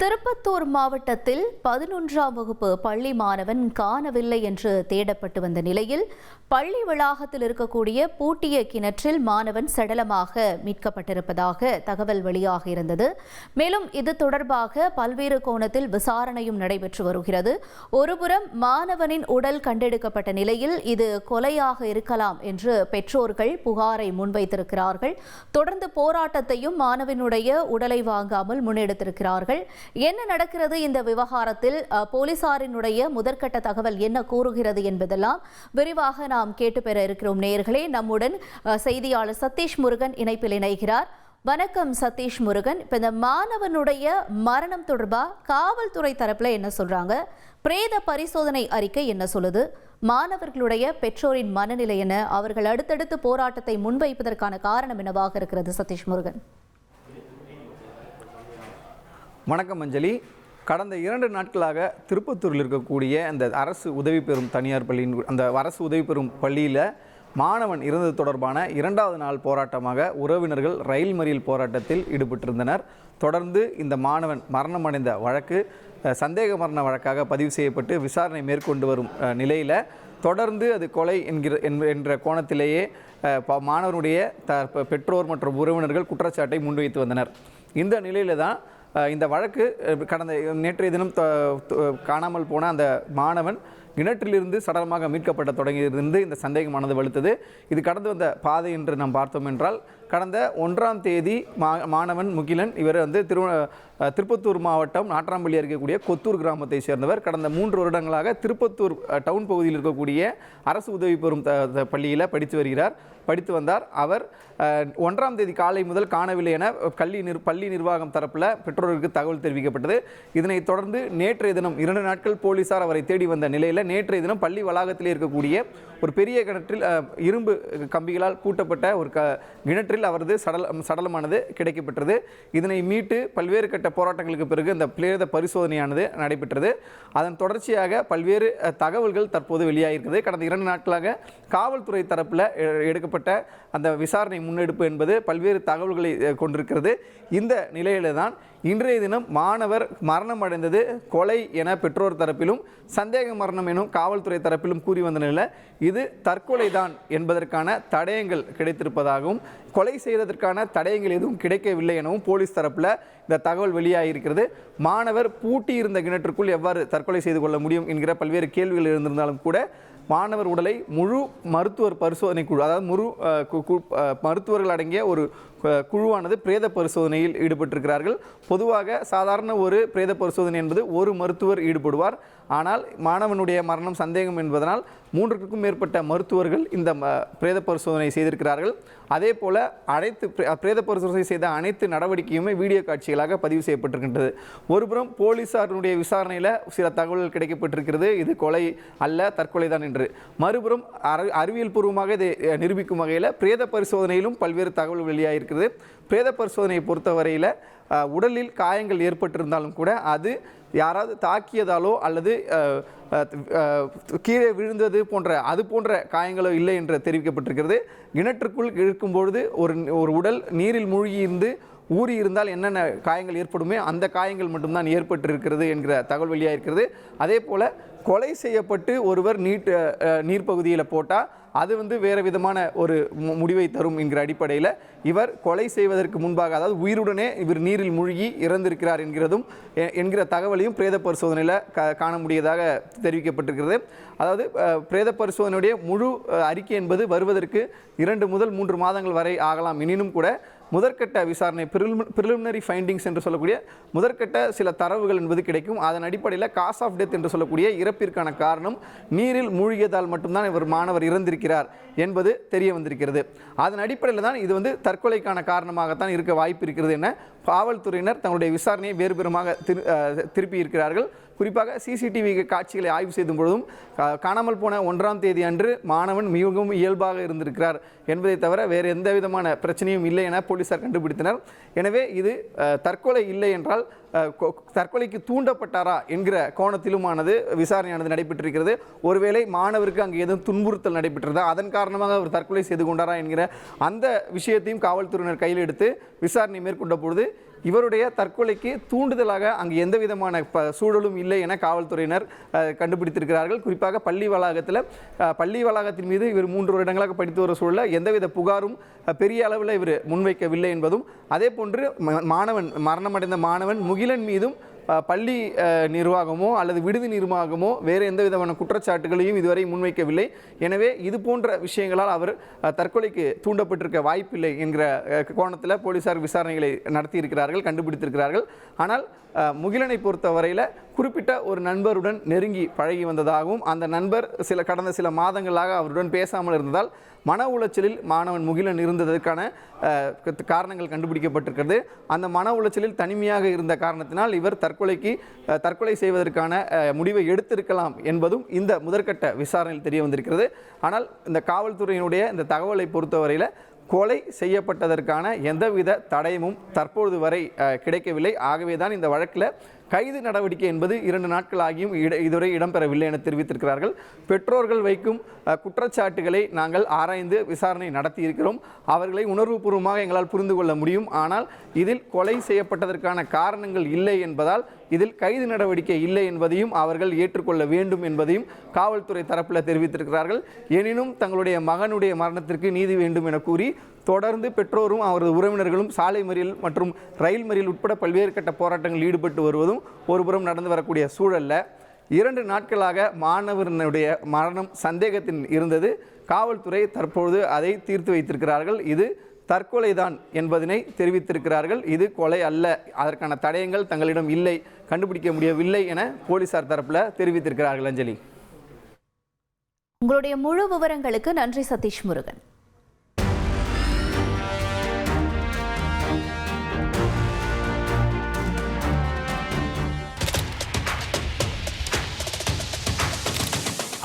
திருப்பத்தூர் மாவட்டத்தில் பதினொன்றாம் வகுப்பு பள்ளி மாணவன் காணவில்லை என்று தேடப்பட்டு வந்த நிலையில் பள்ளி வளாகத்தில் இருக்கக்கூடிய பூட்டிய கிணற்றில் மாணவன் சடலமாக மீட்கப்பட்டிருப்பதாக தகவல் வெளியாக இருந்தது. மேலும் இது தொடர்பாக பல்வேறு கோணத்தில் விசாரணையும் நடைபெற்று வருகிறது. ஒருபுறம் மாணவனின் உடல் கண்டெடுக்கப்பட்ட நிலையில் இது கொலையாக இருக்கலாம் என்று பெற்றோர்கள் புகாரை முன்வைத்திருக்கிறார்கள். தொடர்ந்து போராட்டத்தையும் மாணவனுடைய உடலை வாங்காமல் முன்னெடுத்திருக்கிறார்கள். என்ன நடக்கிறது இந்த விவகாரத்தில்? போலீசாரினுடைய முதற்கட்ட தகவல் என்ன கூறுகிறது என்பதெல்லாம் விரிவாக நாம் கேட்டு பெற இருக்கிறோம் நேயர்களே. நம்முடன் செய்தியாளர் சதீஷ் முருகன் இணைப்பில் இணைகிறார். வணக்கம் சதீஷ் முருகன். இப்போ இந்த மாணவனுடைய மரணம் தொடர்பா? காவல்துறை தரப்புல என்ன சொல்றாங்க? பிரேத பரிசோதனை அறிக்கை என்ன சொல்லுது? மாணவர்களுடைய பெற்றோரின் மனநிலை என்ன? அவர்கள் அடுத்தடுத்து போராட்டத்தை முன்வைப்பதற்கான காரணம் என்னவாக இருக்கிறது சதீஷ் முருகன்? வணக்கம் அஞ்சலி. கடந்த இரண்டு நாட்களாக திருப்பத்தூரில் இருக்கக்கூடிய அந்த அரசு உதவி பெறும் தனியார் பள்ளியின் அந்த அரசு உதவி பெறும் பள்ளியில் மாணவன் இறந்தது தொடர்பான இரண்டாவது நாள் போராட்டமாக உறவினர்கள் ரயில் மறியல் போராட்டத்தில் ஈடுபட்டிருந்தனர். தொடர்ந்து இந்த மாணவன் மரணமடைந்த வழக்கு சந்தேக மரண வழக்காக பதிவு செய்யப்பட்டு விசாரணை மேற்கொண்டு வரும் நிலையில் தொடர்ந்து அது கொலை என்கிற என்- என்ற கோணத்திலேயே மாணவனுடைய த பெற்றோர் மற்றும் உறவினர்கள் குற்றச்சாட்டை முன்வைத்து வந்தனர். இந்த நிலையில் தான் இந்த வழக்கு கடந்த நேற்றைய தினம் காணாமல் போன அந்த மாணவன் கிணற்றிலிருந்து சடலமாக மீட்கப்பட தொடங்கியிருந்து இந்த சந்தேகமானது வலுத்தது இது கடந்து வந்த பாதை என்று நாம் பார்த்தோம் என்றால் கடந்த ஒன்றாம் தேதி மா மாணவன் முகிலன் இவர் வந்து திரு திருப்பத்தூர் மாவட்டம் நாட்ராம்பள்ளி இருக்கக்கூடிய கொத்தூர் கிராமத்தை சேர்ந்தவர். கடந்த மூன்று வருடங்களாக திருப்பத்தூர் டவுன் பகுதியில் இருக்கக்கூடிய அரசு உதவி பெறும் த- த- பள்ளியில் படித்து வருகிறார் படித்து வந்தார். அவர் ஒன்றாம் தேதி காலை முதல் காணவில்லை என கல்வி நிர் பள்ளி நிர்வாகம் தரப்பில் பெற்றோருக்கு தகவல் தெரிவிக்கப்பட்டது. இதனைத் தொடர்ந்து நேற்றைய தினம் இரண்டு நாட்கள் போலீசார் அவரை தேடி வந்த நிலையில் நேற்றைய தினம் பள்ளி வளாகத்தில் இருக்கக்கூடிய ஒரு பெரிய கிணற்றில் இரும்பு கம்பிகளால் பூட்டப்பட்ட ஒரு க கிணற்றில் அவரது சடல சடலமானது கிடைக்கப்பெற்றது. இதனை மீட்டு பல்வேறு கட்ட போராட்டங்களுக்கு பிறகு இந்த பிரேத பரிசோதனையானது நடைபெற்றது. அதன் தொடர்ச்சியாக பல்வேறு தகவல்கள் தற்போது வெளியாகிருக்கிறது கடந்த இரண்டு நாட்களாக காவல்துறை தரப்பில் எ- எடுக்கப்பட்ட அந்த விசாரணை முன்னெடுப்பு என்பது பல்வேறு தகவல்களை கொண்டிருக்கிறது. இந்த நிலையில தான் இன்றைய தினம் மாணவர் மரணம் அடைந்தது கொலை என பெற்றோர் தரப்பிலும் சந்தேக மரணம் எனும் காவல்துறை தரப்பிலும் கூறி வந்த நிலையில் இது தற்கொலை தான் என்பதற்கான தடயங்கள் கிடைத்திருப்பதாகவும் கொலை செய்ததற்கான தடயங்கள் எதுவும் கிடைக்கவில்லை எனவும் போலீஸ் தரப்பில் இந்த தகவல் வெளியாகியிருக்கிறது. மாணவர் பூட்டி இருந்த கிணற்றுக்குள் எவ்வாறு தற்கொலை செய்து கொள்ள முடியும் என்கிற பல்வேறு கேள்விகள் இருந்திருந்தாலும் கூட மாணவர் உடலை முழு மருத்துவர் பரிசோதனை குழு அதாவது முழு கு- கு- மருத்துவர்கள் அடங்கிய ஒரு குழுவானது பிரேத பரிசோதனையில் ஈடுபட்டிருக்கிறார்கள். பொதுவாக சாதாரண ஒரு பிரேத பரிசோதனை என்பது ஒரு மருத்துவர் ஈடுபடுவார். ஆனால் மாணவனுடைய மரணம் சந்தேகம் என்பதனால் மூன்றுக்கும் மேற்பட்ட மருத்துவர்கள் இந்த ம- பிரேத பரிசோதனை செய்திருக்கிறார்கள். அதே போல அனைத்து பிரே- பிரேத பரிசோதனை செய்த அனைத்து நடவடிக்கையுமே வீடியோ காட்சிகளாக பதிவு செய்யப்பட்டிருக்கின்றது. ஒருபுறம் போலீசாருடைய விசாரணையில் சில தகவல்கள் கிடைக்கப்பட்டிருக்கிறது. இது கொலை அல்ல தற்கொலை தான் என்று. மறுபுறம் அறி- அறிவியல் பூர்வமாக இதை நிரூபிக்கும் வகையில் பிரேத பரிசோதனையிலும் பல்வேறு தகவல் வெளியாகிருக்கிறது பிரேத பரிசோதனையை பொறுத்தவரையில் உடலில் காயங்கள் ஏற்பட்டிருந்தாலும் கூட அது யாராவது தாக்கியதாலோ அல்லது கீழே விழுந்தது போன்ற அது போன்ற காயங்களோ இல்லை என்று தெரிவிக்கப்பட்டிருக்கிறது. கிணற்றுக்குள் இருக்கும்பொழுது ஒரு ஒரு உடல் நீரில் மூழ்கி இருந்து ஊறி இருந்தால் என்னென்ன காயங்கள் ஏற்படுமே அந்த காயங்கள் மட்டும்தான் ஏற்பட்டிருக்கிறது என்கிற தகவல் வெளியாகிருக்கிறது அதே போல் கொலை செய்யப்பட்டு ஒருவர் நீட் நீர்ப்பகுதியில் போட்டால் அது வந்து வேறு விதமான ஒரு மு- முடிவை தரும் என்கிற அடிப்படையில் இவர் கொலை செய்வதற்கு முன்பாக அதாவது உயிருடனே இவர் நீரில் மூழ்கி இறந்திருக்கிறார் என்கிறதும் என்கிற தகவலையும் பிரேத பரிசோதனையில் க காண முடியதாக தெரிவிக்கப்பட்டிருக்கிறது. அதாவது பிரேத பரிசோதனையுடைய முழு அறிக்கை என்பது வருவதற்கு இரண்டு முதல் மூன்று மாதங்கள் வரை ஆகலாம். எனினும் கூட முதற்கட்ட விசாரணை ப்ரிலிமினரி ஃபைண்டிங்ஸ் என்று சொல்லக்கூடிய முதற்கட்ட சில தரவுகள் என்பது கிடைக்கும். அதன் அடிப்படையில் காஸ் ஆஃப் டெத் என்று சொல்லக்கூடிய இறப்பிற்கான காரணம் நீரில் மூழ்கியதால் மட்டும்தான் இவர் மாணவர் இறந்திருக்கிறார் என்பது தெரிய வந்திருக்கிறது. அதன் அடிப்படையில் தான் இது வந்து தற்கொலைக்கான காரணமாகத்தான் இருக்க வாய்ப்பு இருக்கிறது என காவல்துறையினர் தங்களுடைய விசாரணையை வேறுபெறுமாக திரு திருப்பி இருக்கிறார்கள் குறிப்பாக சிசிடிவி காட்சிகளை ஆய்வு செய்தும் பொழுதும் காணாமல் போன ஒன்றாம் தேதி அன்று மாணவன் மிகவும் இயல்பாக இருந்திருக்கிறார் என்பதை தவிர வேறு எந்த விதமான பிரச்சனையும் இல்லை என போலீசார் கண்டுபிடித்தனர். எனவே இது தற்கொலை இல்லை என்றால் தற்கொலைக்கு தூண்டப்பட்டாரா என்கிற கோணத்திலுமானது விசாரணையானது நடைபெற்றிருக்கிறது. ஒருவேளை மாணவருக்கு அங்கே எதுவும் துன்புறுத்தல் நடைபெற்றதா அதன் காரணமாக அவர் தற்கொலை செய்து கொண்டாரா என்கிற அந்த விஷயத்தையும் காவல்துறையினர் கையில் எடுத்து விசாரணை மேற்கொண்ட பொழுது இவருடைய தற்கொலைக்கு தூண்டுதலாக அங்கு எந்த விதமான ப சூழலும் இல்லை என காவல்துறையினர் கண்டுபிடித்திருக்கிறார்கள். குறிப்பாக பள்ளி வளாகத்தில் பள்ளி வளாகத்தின் மீது இவர் மூன்று வருடங்களாக படித்து வர சூழலில் எந்தவித புகாரும் பெரிய அளவில் இவர் முன்வைக்கவில்லை என்பதும் அதே போன்று மாணவன் மரணமடைந்த மாணவன் அகிலன் மீதும் பள்ளி நிர்வாகமோ அல்லது விடுதி நிர்வாகமோ வேறு எந்த விதமான குற்றச்சாட்டுகளையும் இதுவரை முன்வைக்கவில்லை. எனவே இது போன்ற விஷயங்களால் அவர் தற்கொலைக்கு தூண்டப்பட்டிருக்க வாய்ப்பில்லை என்கிற கோணத்தில் போலீசார் விசாரணைகளை நடத்தியிருக்கிறார்கள் கண்டுபிடித்திருக்கிறார்கள். ஆனால் முகிலனை பொறுத்தவரையில் குறிப்பிட்ட ஒரு நண்பருடன் நெருங்கி பழகி வந்ததாகவும் அந்த நண்பர் சில கடந்த சில மாதங்களாக அவருடன் பேசாமல் இருந்ததால் மன உளைச்சலில் மாணவன் முகிலன் இருந்ததற்கான காரணங்கள் கண்டுபிடிக்கப்பட்டிருக்கிறது. அந்த மன உளைச்சலில் தனிமையாக இருந்த காரணத்தினால் இவர் தற்கொலைக்கு தற்கொலை செய்வதற்கான முடிவை எடுத்திருக்கலாம் என்பதும் இந்த முதற்கட்ட விசாரணையில் தெரிய வந்திருக்கிறது. ஆனால் இந்த காவல்துறையினுடைய இந்த தகவலை பொறுத்தவரையில் கொலை செய்யப்பட்டதற்கான எந்தவித தடயமும் தற்பொழுது வரை கிடைக்கவில்லை. ஆகவே தான் இந்த வழக்கில் கைது நடவடிக்கை என்பது இரண்டு நாட்கள் ஆகியும் இட- இதுவரை இடம்பெறவில்லை என தெரிவித்திருக்கிறார்கள். பெற்றோர்கள் வைக்கும் குற்றச்சாட்டுகளை நாங்கள் ஆராய்ந்து விசாரணை நடத்தி இருக்கிறோம் அவர்களை உணர்வுபூர்வமாக எங்களால் புரிந்து கொள்ள முடியும். ஆனால் இதில் கொலை செய்யப்பட்டதற்கான காரணங்கள் இல்லை என்பதால் இதில் கைது நடவடிக்கை இல்லை என்பதையும் அவர்கள் ஏற்றுக்கொள்ள வேண்டும் என்பதையும் காவல்துறை தரப்பில் தெரிவித்திருக்கிறார்கள். எனினும் தங்களுடைய மகனுடைய மரணத்திற்கு நீதி வேண்டும் என கூறி தொடர்ந்து பெற்றோரும் அவரது உறவினர்களும் சாலை மறியல் மற்றும் ரயில் மறியல் உட்பட பல்வேறு கட்ட போராட்டங்களில் ஈடுபட்டு வருவதும் ஒருபுறம் நடந்து வரக்கூடிய சூழல்ல. இரண்டு நாட்களாக மாணவனுடைய மரணம் சந்தேகத்தின் இருந்தது. காவல்துறை தற்பொழுது அதை தீர்த்து வைத்திருக்கிறார்கள். இது தற்கொலைதான் என்பதனை தெரிவித்திருக்கிறார்கள். இது கொலை அல்ல. அதற்கான தடயங்கள் தங்களிடம் இல்லை. கண்டுபிடிக்க முடியவில்லை என போலீசார் தரப்பில் தெரிவித்திருக்கிறார்கள் அஞ்சலி. உங்களுடைய முழு விவரங்களுக்கு நன்றி சதீஷ் முருகன்.